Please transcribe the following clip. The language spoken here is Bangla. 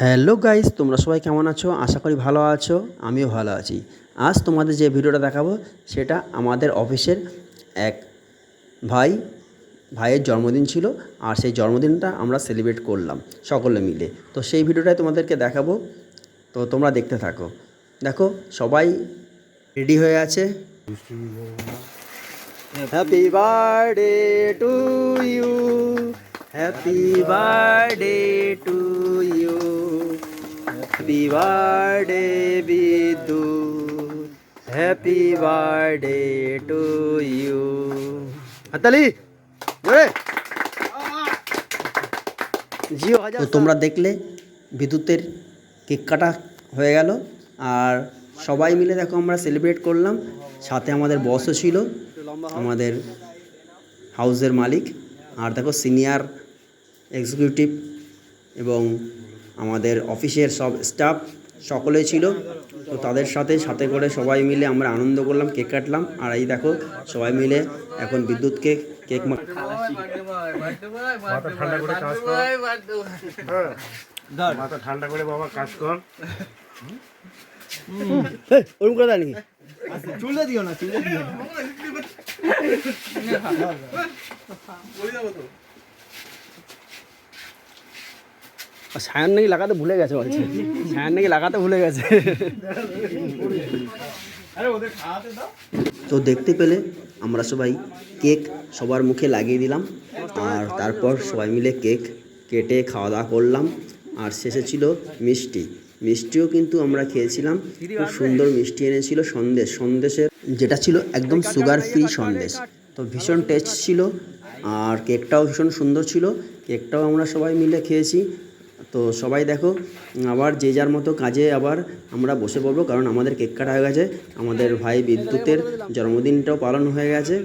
হ্যালো গাইস, তোমরা সবাই কেমন আছো? আশা করি ভালো আছো, আমিও ভালো আছি। আজ তোমাদের যে ভিডিওটা দেখাবো, সেটা আমাদের অফিসের এক ভাই, ভাইয়ের জন্মদিন ছিল, আর সেই জন্মদিনটা আমরা সেলিব্রেট করলাম, সকলে মিলে। তো সেই ভিডিওটাই তোমাদেরকে দেখাবো, তো তোমরা দেখতে থাকো। দেখো, সবাই রেডি হয়ে আছে। Happy birthday to you happy birthday to happy birthday Bidu happy birthday to you হাতালি জিও হাজার তোমরা দেখলে বিদ্যুতের কেক কাটা হয়ে গেল। আর সবাই মিলে দেখো আমরা সেলিব্রেট করলাম। সাথে আমাদের বসও ছিল আমাদের হাউসের মালিক। আর দেখো সিনিয়র এক্সিকিউটিভ এবং আমাদের অফিসের সব স্টাফ সকলেই ছিল। তো তাদের সাথে সাথে করে সবাই মিলে আমরা আনন্দ করলাম কেক কাটলাম। আর এই দেখো সবাই মিলে এখন বিদ্যুৎকে কেক মাথা ঠান্ডা করে কাজ কর। মাথা ঠান্ডা করে বাবা কাজ কর। ওরকম করে দাঁড়িয়ে চুলে দিও না চুলে দিও না। সায়ান নাকি লাগাতে ভুলে গেছে বলছে। সায়ন নাকি লাগাতে ভুলে গেছে। তো দেখতে পেলে আমরা সবাই কেক সবার মুখে লাগিয়ে দিলাম, আর তারপর সবাই মিলে কেক কেটে খাওয়া দাওয়া করলাম, আর শেষে ছিল মিষ্টি। মিষ্টিও কিন্তু আমরা খেয়েছিলাম, খুব সুন্দর মিষ্টি এনেছিল সন্দেশ। সন্দেশের যেটা ছিল একদম সুগার ফ্রি সন্দেশ। তো ভীষণ টেস্ট ছিল, আর কেকটাও ভীষণ সুন্দর ছিল। কেকটাও আমরা সবাই মিলে খেয়েছি তো সবাই দেখো, আবার যে যার মতো কাজে আবার আমরা বসে পড়ব, কারণ আমাদের কেক কাটা হয়ে গেছে। আমাদের ভাই বিদ্যুতের জন্মদিনটাও পালন হয়ে গেছে।